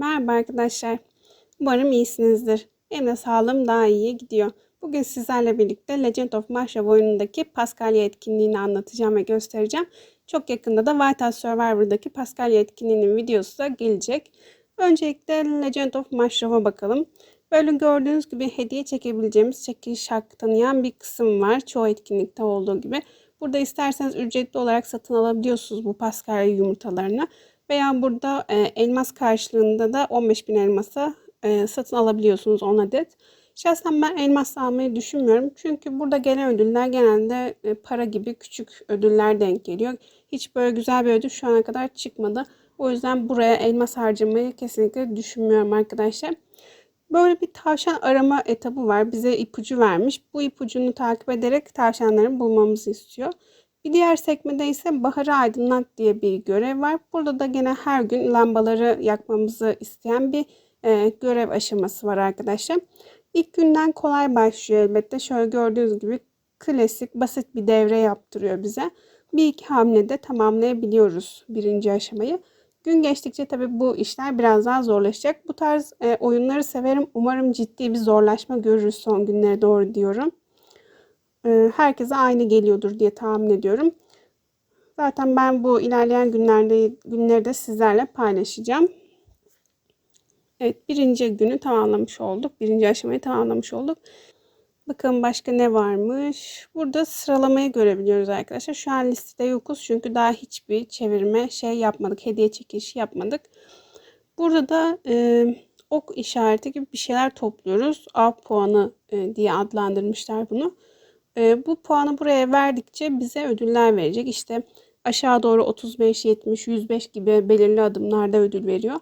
Merhaba arkadaşlar. Umarım iyisinizdir. Benim de sağlığım daha iyiye gidiyor. Bugün sizlerle birlikte Legend of Mashav oyunundaki Paskalya etkinliğini anlatacağım ve göstereceğim. Çok yakında da White House Survivor'daki Paskalya etkinliğinin videosu da gelecek. Öncelikle Legend of Mashav'a bakalım. Böyle gördüğünüz gibi hediye çekebileceğimiz çekiliş hakkı tanıyan bir kısım var. Çoğu etkinlikte olduğu gibi. Burada isterseniz ücretli olarak satın alabiliyorsunuz bu Paskalya yumurtalarını. Veya burada e, elmas karşılığında da 15.000 elmasa e, satın alabiliyorsunuz 10 adet. Şahsen ben elmas almayı düşünmüyorum. Çünkü burada gelen ödüller genelde e, para gibi küçük ödüller denk geliyor. Hiç böyle güzel bir ödül şu ana kadar çıkmadı. O yüzden buraya elmas harcamayı kesinlikle düşünmüyorum arkadaşlar. Böyle bir tavşan arama etabı var. Bize ipucu vermiş. Bu ipucunu takip ederek tavşanları bulmamızı istiyor. Bir diğer sekmede ise Baharı Aydınlat diye bir görev var. Burada da gene her gün lambaları yakmamızı isteyen bir e, görev aşaması var arkadaşlar. İlk günden kolay başlıyor elbette. Şöyle gördüğünüz gibi klasik basit bir devre yaptırıyor bize. Bir iki hamlede tamamlayabiliyoruz birinci aşamayı. Gün geçtikçe tabii bu işler biraz daha zorlaşacak. Bu tarz e, oyunları severim. Umarım ciddi bir zorlaşma görürüz son günlere doğru diyorum. E, herkese aynı geliyordur diye tahmin ediyorum. Zaten ben bu ilerleyen günlerde günleri de sizlerle paylaşacağım. Evet birinci günü tamamlamış olduk. Birinci aşamayı tamamlamış olduk. Bakalım başka ne varmış. Burada sıralamayı görebiliyoruz arkadaşlar. Şu an listede yokuz çünkü daha hiçbir çevirme şey yapmadık. Hediye çekilişi yapmadık. Burada da e, ok işareti gibi bir şeyler topluyoruz. A puanı e, diye adlandırmışlar bunu. E, bu puanı buraya verdikçe bize ödüller verecek. İşte aşağı doğru 35, 70, 105 gibi belirli adımlarda ödül veriyor.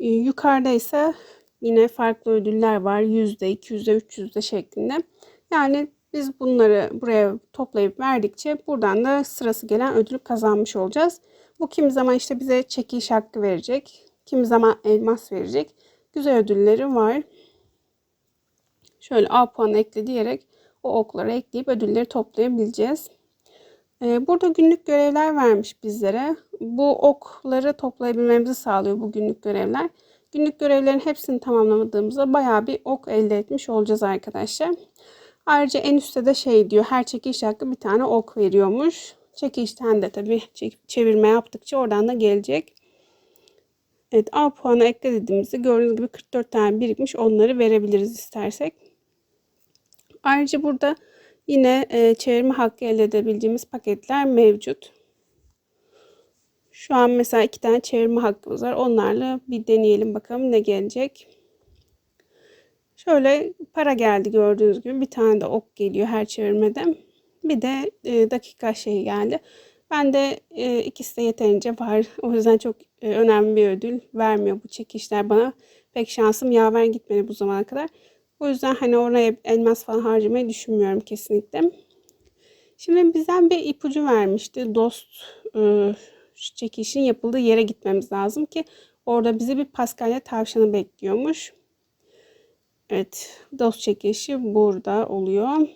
E, yukarıda ise Yine farklı ödüller var. Yüzde, iki yüzde, üç yüzde şeklinde. Yani biz bunları buraya toplayıp verdikçe buradan da sırası gelen ödülü kazanmış olacağız. Bu kimi zaman işte bize çekiliş hakkı verecek. Kimi zaman elmas verecek. Güzel ödülleri var. Şöyle A puanı ekle diyerek o okları ekleyip ödülleri toplayabileceğiz. Ee, burada günlük görevler vermiş bizlere. Bu okları toplayabilmemizi sağlıyor bu günlük görevler. Günlük görevlerin hepsini tamamlamadığımızda bayağı bir ok elde etmiş olacağız arkadaşlar. Ayrıca en üstte de şey diyor her çekiliş hakkı bir tane ok veriyormuş. Çekilişten de tabii çevirme yaptıkça oradan da gelecek. Evet A puanı ekle dediğimizde gördüğünüz gibi 44 tane birikmiş onları verebiliriz istersek. Ayrıca burada yine e, çevirme hakkı elde edebileceğimiz paketler mevcut. Şu an mesela iki tane çevirme hakkımız var. Onlarla bir deneyelim bakalım ne gelecek. Şöyle para geldi gördüğünüz gibi. Bir tane de ok geliyor her çevirmede. Bir de e, dakika şeyi geldi. Ben de e, ikisi de yeterince var. O yüzden çok e, önemli bir ödül vermiyor bu çekişler bana. Pek şansım yaver gitmedi bu zamana kadar. O yüzden hani oraya elmas falan harcamayı düşünmüyorum kesinlikle. Şimdi bizden bir ipucu vermişti. Dost e, çekişin yapıldığı yere gitmemiz lazım ki orada bizi bir Paskalya tavşanı bekliyormuş. Evet, dost çekişi burada oluyor.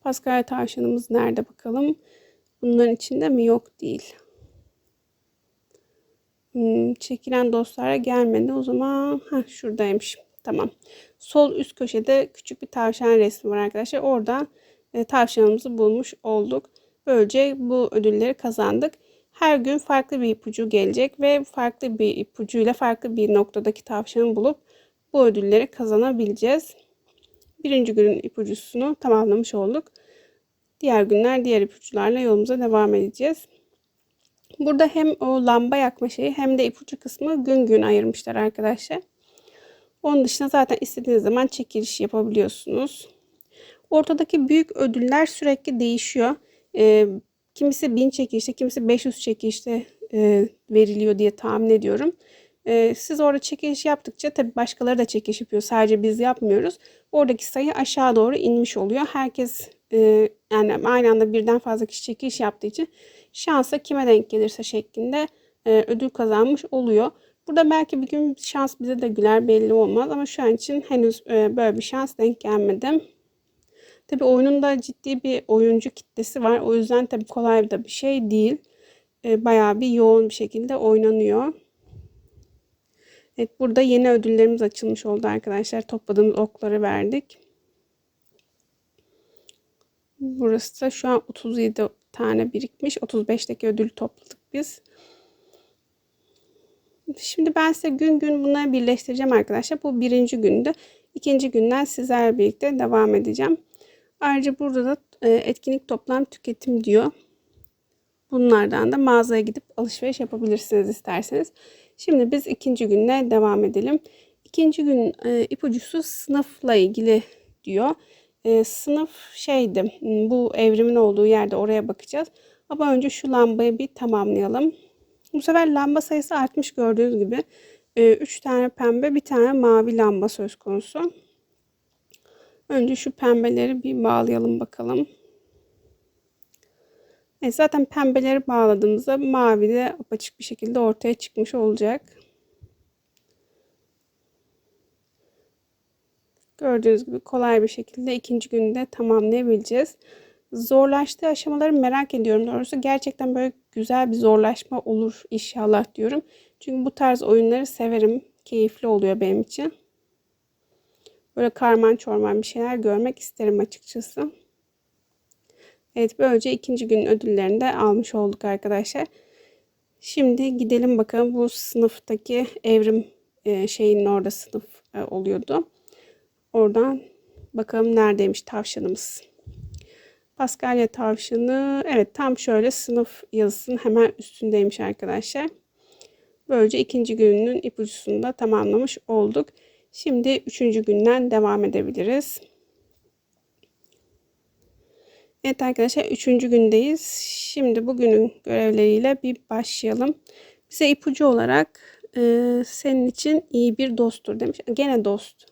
Paskalya tavşanımız nerede bakalım? Bunların içinde mi? Yok değil. Hmm, çekilen dostlara gelmedi. O zaman heh, şuradaymış. Tamam. Sol üst köşede küçük bir tavşan resmi var arkadaşlar. Oradan e, tavşanımızı bulmuş olduk. Böylece bu ödülleri kazandık. Her gün farklı bir ipucu gelecek ve farklı bir ipucuyla farklı bir noktadaki tavşanı bulup bu ödülleri kazanabileceğiz. Birinci günün ipucusunu tamamlamış olduk. Diğer günler diğer ipuçlarla yolumuza devam edeceğiz. Burada hem o lamba yakma şeyi hem de ipucu kısmı gün gün ayırmışlar arkadaşlar. Onun dışında zaten istediğiniz zaman çekiliş yapabiliyorsunuz. Ortadaki büyük ödüller sürekli değişiyor. Ee, Kimisi 1000 çekişte, kimisi 500 çekişte e, veriliyor diye tahmin ediyorum. E, siz orada çekiliş yaptıkça tabii başkaları da çekiliş yapıyor. Sadece biz yapmıyoruz. Oradaki sayı aşağı doğru inmiş oluyor. Herkes e, yani aynı anda birden fazla kişi çekiliş yaptığı için şansa kime denk gelirse şeklinde e, ödül kazanmış oluyor. Burada belki bir gün şans bize de güler belli olmaz ama şu an için henüz e, böyle bir şans denk gelmedi. Tabi oyunun ciddi bir oyuncu kitlesi var. O yüzden tabi kolay da bir şey değil. E, bayağı bir yoğun bir şekilde oynanıyor. Evet burada yeni ödüllerimiz açılmış oldu arkadaşlar. Topladığımız okları verdik. Burası da şu an 37 tane birikmiş. 35'teki ödülü topladık biz. Şimdi ben size gün gün bunları birleştireceğim arkadaşlar. Bu birinci günde. ikinci günden sizlerle birlikte devam edeceğim. Ayrıca burada da e, etkinlik toplam tüketim diyor. Bunlardan da mağazaya gidip alışveriş yapabilirsiniz isterseniz. Şimdi biz ikinci günle devam edelim. İkinci gün e, ipucusu sınıfla ilgili diyor. E, sınıf şeydi bu evrimin olduğu yerde oraya bakacağız. Ama önce şu lambayı bir tamamlayalım. Bu sefer lamba sayısı artmış gördüğünüz gibi. 3 tane pembe bir tane mavi lamba söz konusu. Önce şu pembeleri bir bağlayalım bakalım. Evet, zaten pembeleri bağladığımızda mavi de apaçık bir şekilde ortaya çıkmış olacak. Gördüğünüz gibi kolay bir şekilde ikinci günde tamamlayabileceğiz. Zorlaştığı aşamaları merak ediyorum doğrusu. Gerçekten böyle güzel bir zorlaşma olur inşallah diyorum. Çünkü bu tarz oyunları severim. Keyifli oluyor benim için. Böyle karman çorman bir şeyler görmek isterim açıkçası. Evet böylece ikinci gün ödüllerini de almış olduk arkadaşlar. Şimdi gidelim bakalım bu sınıftaki evrim e, şeyinin orada sınıf e, oluyordu. Oradan bakalım neredeymiş tavşanımız. Paskalya tavşanı evet tam şöyle sınıf yazısının hemen üstündeymiş arkadaşlar. Böylece ikinci gününün ipucusunu da tamamlamış olduk. Şimdi üçüncü günden devam edebiliriz. Evet arkadaşlar üçüncü gündeyiz. Şimdi bugünün görevleriyle bir başlayalım. Bize ipucu olarak e, senin için iyi bir dosttur demiş. Gene dost.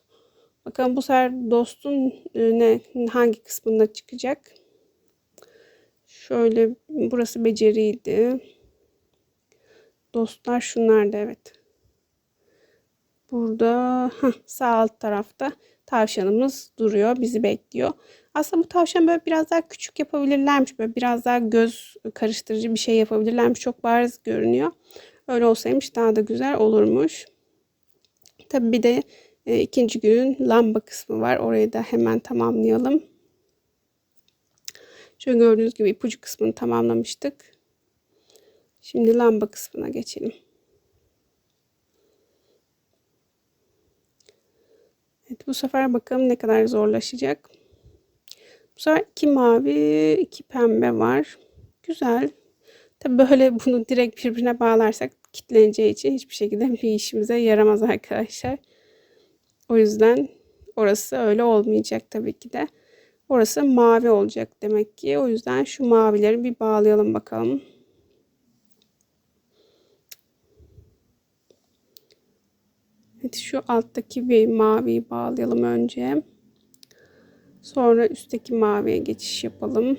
Bakalım bu sefer dostun e, ne hangi kısmında çıkacak? Şöyle burası beceriydi. Dostlar şunlar da evet. Burada heh, sağ alt tarafta tavşanımız duruyor. Bizi bekliyor. Aslında bu tavşan böyle biraz daha küçük yapabilirlermiş. Böyle biraz daha göz karıştırıcı bir şey yapabilirlermiş. Çok bariz görünüyor. Öyle olsaymış daha da güzel olurmuş. Tabii bir de e, ikinci günün lamba kısmı var. Orayı da hemen tamamlayalım. Şöyle gördüğünüz gibi ipucu kısmını tamamlamıştık. Şimdi lamba kısmına geçelim. Evet bu sefer bakalım ne kadar zorlaşacak. Bu sefer iki mavi, iki pembe var. Güzel. Tabi böyle bunu direkt birbirine bağlarsak kitleneceği için hiçbir şekilde bir işimize yaramaz arkadaşlar. O yüzden orası öyle olmayacak tabii ki de. Orası mavi olacak demek ki. O yüzden şu mavileri bir bağlayalım bakalım. Evet şu alttaki bir maviyi bağlayalım önce. Sonra üstteki maviye geçiş yapalım.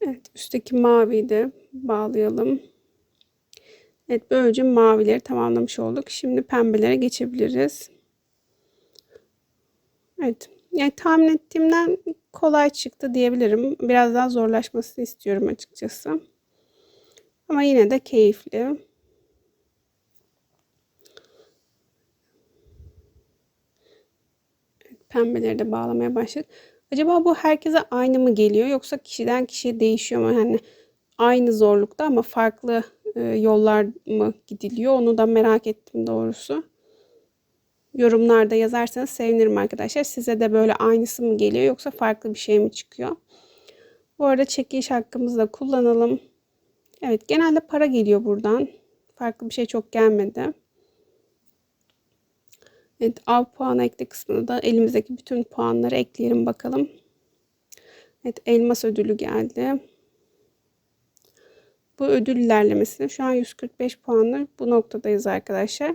Evet üstteki maviyi de bağlayalım. Evet böylece mavileri tamamlamış olduk. Şimdi pembelere geçebiliriz. Evet. Yani tahmin ettiğimden kolay çıktı diyebilirim. Biraz daha zorlaşmasını istiyorum açıkçası. Ama yine de keyifli. Pembeleri de bağlamaya başladık. Acaba bu herkese aynı mı geliyor yoksa kişiden kişiye değişiyor mu? Yani aynı zorlukta ama farklı e, yollar mı gidiliyor? Onu da merak ettim doğrusu. Yorumlarda yazarsanız sevinirim arkadaşlar. Size de böyle aynısı mı geliyor yoksa farklı bir şey mi çıkıyor? Bu arada çekiliş hakkımızı da kullanalım. Evet genelde para geliyor buradan. Farklı bir şey çok gelmedi. Evet av puanı ekle kısmına da elimizdeki bütün puanları ekleyelim bakalım. Evet elmas ödülü geldi. Bu ödül ilerlemesi şu an 145 puanlı bu noktadayız arkadaşlar.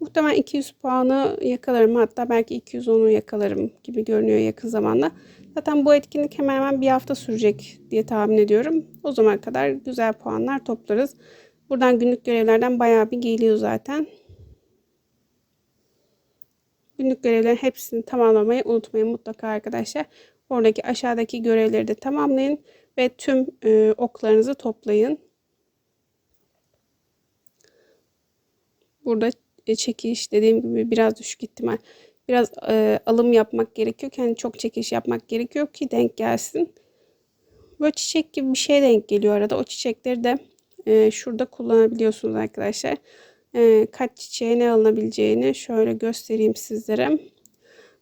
Muhtemelen 200 puanı yakalarım hatta belki 210'u yakalarım gibi görünüyor yakın zamanda. Zaten bu etkinlik hemen hemen bir hafta sürecek diye tahmin ediyorum. O zamana kadar güzel puanlar toplarız. Buradan günlük görevlerden bayağı bir geliyor zaten. Günlük görevlerin hepsini tamamlamayı unutmayın mutlaka arkadaşlar. Oradaki aşağıdaki görevleri de tamamlayın ve tüm e, oklarınızı toplayın. Burada çekiş dediğim gibi biraz düşük ihtimal. Biraz e, alım yapmak gerekiyor. Yani çok çekiş yapmak gerekiyor ki denk gelsin. Böyle çiçek gibi bir şey denk geliyor arada. O çiçekleri de e, şurada kullanabiliyorsunuz arkadaşlar. E, kaç çiçeğe ne alınabileceğini şöyle göstereyim sizlere.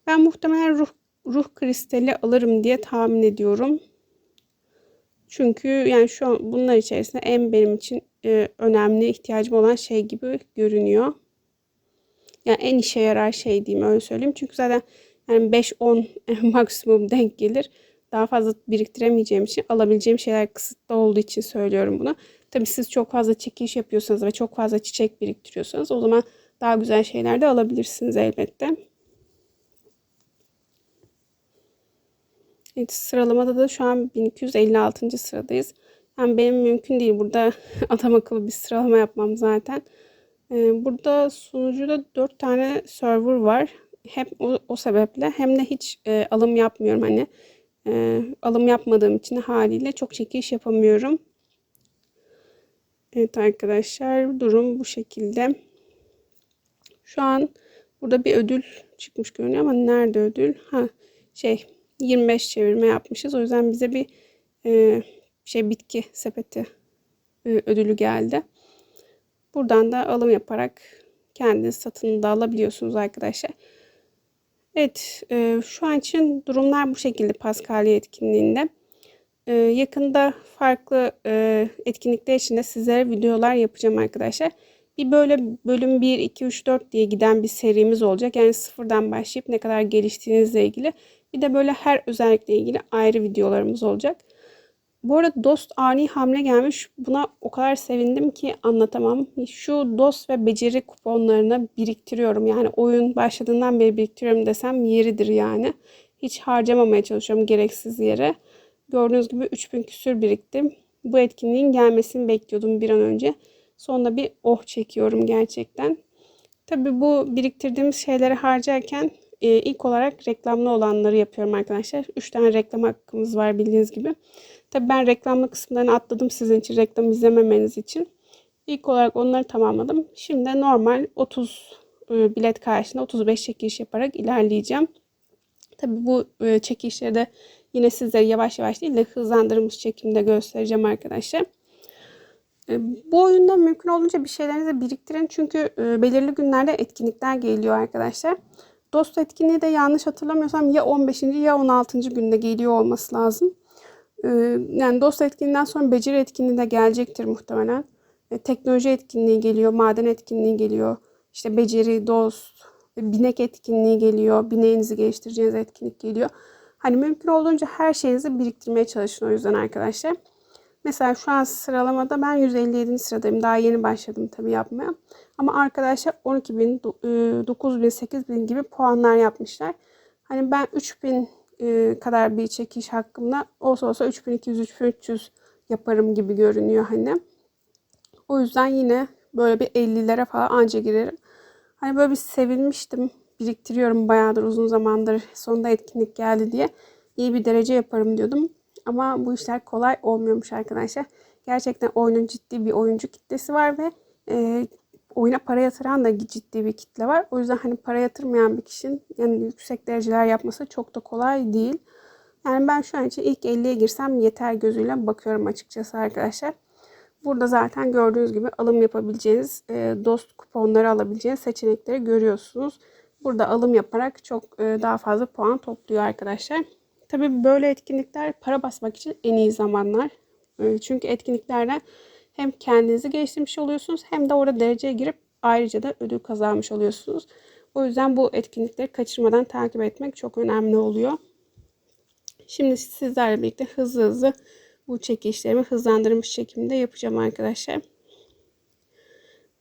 Ben muhtemelen ruh, ruh kristali alırım diye tahmin ediyorum. Çünkü yani şu an bunlar içerisinde en benim için e, önemli ihtiyacım olan şey gibi görünüyor. Yani en işe yarar şey diyeyim öyle söyleyeyim. Çünkü zaten yani 5-10 maksimum denk gelir. Daha fazla biriktiremeyeceğim için alabileceğim şeyler kısıtlı olduğu için söylüyorum bunu. Tabii siz çok fazla çekiş yapıyorsanız ve çok fazla çiçek biriktiriyorsanız o zaman daha güzel şeyler de alabilirsiniz elbette. Evet, sıralamada da şu an 1256. sıradayız. Yani benim mümkün değil burada adam akıllı bir sıralama yapmam zaten. Ee, burada sunucuda 4 tane server var. Hem o, o sebeple hem de hiç e, alım yapmıyorum hani. E, alım yapmadığım için haliyle çok çekiş yapamıyorum. Evet arkadaşlar durum bu şekilde. Şu an burada bir ödül çıkmış görünüyor ama nerede ödül? Ha şey 25 çevirme yapmışız. O yüzden bize bir e, şey bitki sepeti e, ödülü geldi. Buradan da alım yaparak kendiniz satın da alabiliyorsunuz arkadaşlar. Evet e, şu an için durumlar bu şekilde Paskalya etkinliğinde. E, yakında farklı e, etkinlikler için de sizlere videolar yapacağım arkadaşlar. Bir böyle bölüm 1, 2, 3, 4 diye giden bir serimiz olacak. Yani sıfırdan başlayıp ne kadar geliştiğinizle ilgili. Bir de böyle her özellikle ilgili ayrı videolarımız olacak. Bu arada Dost ani hamle gelmiş. Buna o kadar sevindim ki anlatamam. Şu Dost ve beceri kuponlarını biriktiriyorum. Yani oyun başladığından beri biriktiriyorum desem yeridir yani. Hiç harcamamaya çalışıyorum gereksiz yere. Gördüğünüz gibi 3000 küsür biriktim. Bu etkinliğin gelmesini bekliyordum bir an önce. Sonunda bir oh çekiyorum gerçekten. Tabi bu biriktirdiğimiz şeyleri harcarken e, ilk olarak reklamlı olanları yapıyorum arkadaşlar. 3 tane reklam hakkımız var bildiğiniz gibi. Tabii ben reklamlı kısımlarını atladım sizin için reklam izlememeniz için. İlk olarak onları tamamladım. Şimdi normal 30 e, bilet karşılığında 35 çekiliş yaparak ilerleyeceğim. Tabii bu e, çekilişleri de yine sizlere yavaş yavaş değil de hızlandırılmış çekimde göstereceğim arkadaşlar. E, bu oyunda mümkün olunca bir şeylerinizi biriktirin. Çünkü belirli günlerde etkinlikler geliyor arkadaşlar. Dost etkinliği de yanlış hatırlamıyorsam ya 15. ya 16. günde geliyor olması lazım. Ee, yani dost etkinliğinden sonra beceri etkinliği de gelecektir muhtemelen. E, teknoloji etkinliği geliyor, maden etkinliği geliyor. İşte beceri, dost, e, binek etkinliği geliyor. Bineğinizi geliştireceğiniz etkinlik geliyor. Hani mümkün olduğunca her şeyinizi biriktirmeye çalışın o yüzden arkadaşlar. Mesela şu an sıralamada ben 157. sıradayım. Daha yeni başladım tabii yapmaya. Ama arkadaşlar 12 bin, 9 bin, 8 bin gibi puanlar yapmışlar. Hani ben 3000 e, kadar bir çekiş hakkımda olsa olsa 3200-3300 yaparım gibi görünüyor hani. O yüzden yine böyle bir 50'lere falan anca girerim. Hani böyle bir sevinmiştim. Biriktiriyorum bayağıdır uzun zamandır sonunda etkinlik geldi diye. iyi bir derece yaparım diyordum. Ama bu işler kolay olmuyormuş arkadaşlar. Gerçekten oyunun ciddi bir oyuncu kitlesi var ve e, oyuna para yatıran da ciddi bir kitle var. O yüzden hani para yatırmayan bir kişinin yani yüksek dereceler yapması çok da kolay değil. Yani ben şu an için ilk 50'ye girsem yeter gözüyle bakıyorum açıkçası arkadaşlar. Burada zaten gördüğünüz gibi alım yapabileceğiniz, e, dost kuponları alabileceğiniz seçenekleri görüyorsunuz. Burada alım yaparak çok e, daha fazla puan topluyor arkadaşlar. Tabii böyle etkinlikler para basmak için en iyi zamanlar. E, çünkü etkinliklerden hem kendinizi geliştirmiş oluyorsunuz hem de orada dereceye girip ayrıca da ödül kazanmış oluyorsunuz. O yüzden bu etkinlikleri kaçırmadan takip etmek çok önemli oluyor. Şimdi sizlerle birlikte hızlı hızlı bu çekişlerimi hızlandırmış şekilde yapacağım arkadaşlar.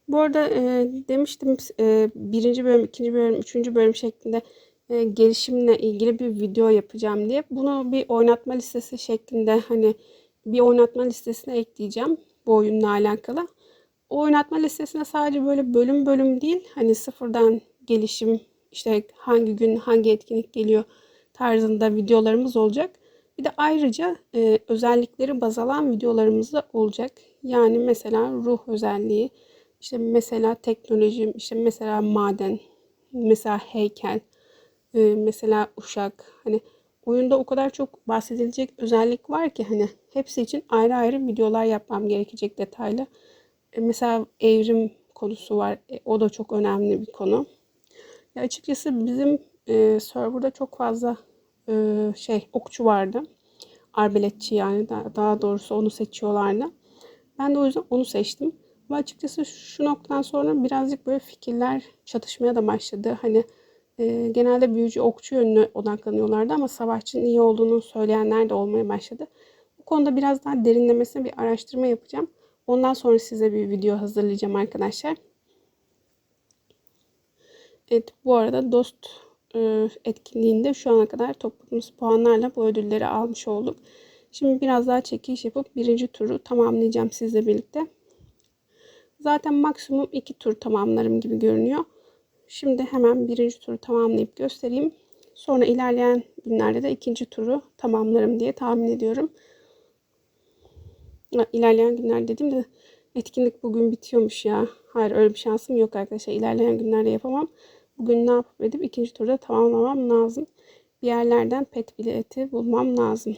Bu arada e, demiştim e, birinci bölüm, ikinci bölüm, üçüncü bölüm şeklinde e, gelişimle ilgili bir video yapacağım diye. Bunu bir oynatma listesi şeklinde hani bir oynatma listesine ekleyeceğim bu oyunla alakalı. O oynatma listesine sadece böyle bölüm bölüm değil hani sıfırdan gelişim işte hangi gün hangi etkinlik geliyor tarzında videolarımız olacak. Bir de ayrıca e, özellikleri baz alan videolarımız da olacak. Yani mesela ruh özelliği, İşte mesela teknoloji, işte mesela maden, mesela heykel, e, mesela uşak. Hani oyunda o kadar çok bahsedilecek özellik var ki hani hepsi için ayrı ayrı videolar yapmam gerekecek detaylı. E, mesela evrim konusu var. E, o da çok önemli bir konu. Ya açıkçası bizim e, serverda çok fazla e, şey okçu vardı. Arbeletçi yani daha, daha doğrusu onu seçiyorlardı. Ben de o yüzden onu seçtim. Ama açıkçası şu noktadan sonra birazcık böyle fikirler çatışmaya da başladı. Hani e, genelde büyücü okçu yönüne odaklanıyorlardı ama savaşçının iyi olduğunu söyleyenler de olmaya başladı. Bu konuda biraz daha derinlemesine bir araştırma yapacağım. Ondan sonra size bir video hazırlayacağım arkadaşlar. Evet bu arada dost e, etkinliğinde şu ana kadar topladığımız puanlarla bu ödülleri almış olduk. Şimdi biraz daha çekiliş yapıp birinci turu tamamlayacağım sizle birlikte. Zaten maksimum iki tur tamamlarım gibi görünüyor. Şimdi hemen birinci turu tamamlayıp göstereyim. Sonra ilerleyen günlerde de ikinci turu tamamlarım diye tahmin ediyorum. İlerleyen günler dediğimde etkinlik bugün bitiyormuş ya. Hayır öyle bir şansım yok arkadaşlar. İlerleyen günlerde yapamam. Bugün ne yapıp edip ikinci turda tamamlamam lazım. Bir yerlerden pet bileti bulmam lazım.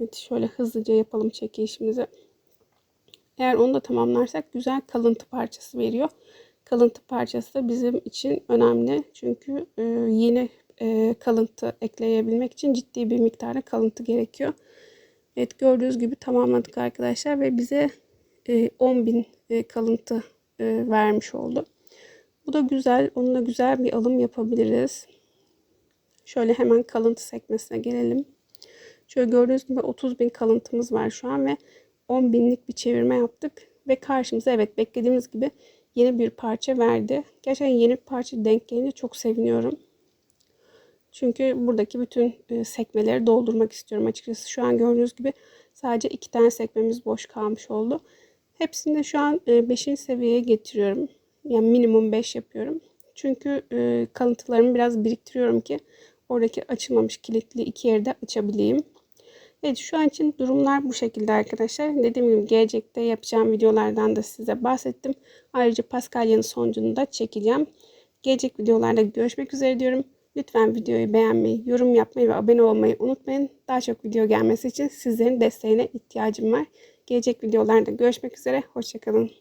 Evet şöyle hızlıca yapalım çekilişimizi. Eğer onu da tamamlarsak güzel kalıntı parçası veriyor. Kalıntı parçası da bizim için önemli. Çünkü e, yeni e, kalıntı ekleyebilmek için ciddi bir miktarda kalıntı gerekiyor. Evet gördüğünüz gibi tamamladık arkadaşlar ve bize e, 10.000 e, kalıntı e, vermiş oldu. Bu da güzel. Onunla güzel bir alım yapabiliriz. Şöyle hemen kalıntı sekmesine gelelim. Şöyle gördüğünüz gibi 30 bin kalıntımız var şu an ve 10 binlik bir çevirme yaptık. Ve karşımıza evet beklediğimiz gibi yeni bir parça verdi. Gerçekten yeni bir parça denk gelince çok seviniyorum. Çünkü buradaki bütün e, sekmeleri doldurmak istiyorum açıkçası. Şu an gördüğünüz gibi sadece iki tane sekmemiz boş kalmış oldu. Hepsini de şu an 5. E, seviyeye getiriyorum. Yani minimum 5 yapıyorum. Çünkü e, kalıntılarımı biraz biriktiriyorum ki oradaki açılmamış kilitli iki yeri de açabileyim. Evet şu an için durumlar bu şekilde arkadaşlar. Dediğim gibi gelecekte yapacağım videolardan da size bahsettim. Ayrıca Paskalya'nın sonucunu da çekeceğim. Gelecek videolarda görüşmek üzere diyorum. Lütfen videoyu beğenmeyi, yorum yapmayı ve abone olmayı unutmayın. Daha çok video gelmesi için sizlerin desteğine ihtiyacım var. Gelecek videolarda görüşmek üzere. Hoşçakalın.